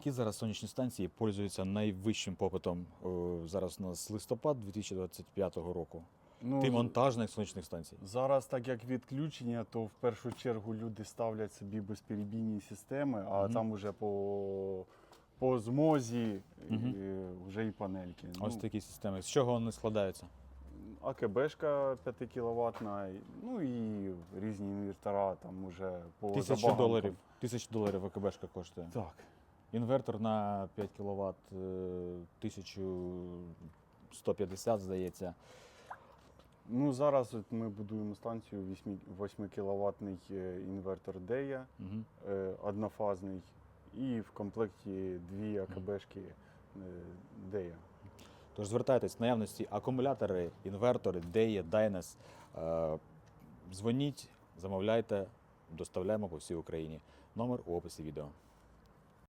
Які зараз сонячні станції пользуються найвищим попитом? Е, Зараз у нас листопад 2025 року. Ну, Ти монтажних сонячних станцій. Зараз, так як відключення, то в першу чергу люди ставлять собі безперебійні системи, а Мгм. там вже по, по змозі Мгм. е, вже і панельки. Ось Ну, такі системи. З чого вони складаються? АКБшка 5 кВт, ну і різні інвертора там уже по Тисячу доларів. Тисячу доларів АКБшка коштує. Так. Інвертор на 5 кВт 1150, здається. Ну зараз от ми будуємо станцію 8, 8 кВт інвертор DEA, Угу. е, однофазний, і в комплекті дві АКБшки е, Тож звертайтесь в наявності акумулятори, інвертори, Dynas. Е, Дзвоніть, замовляйте, доставляємо по всій Україні. Номер у описі відео.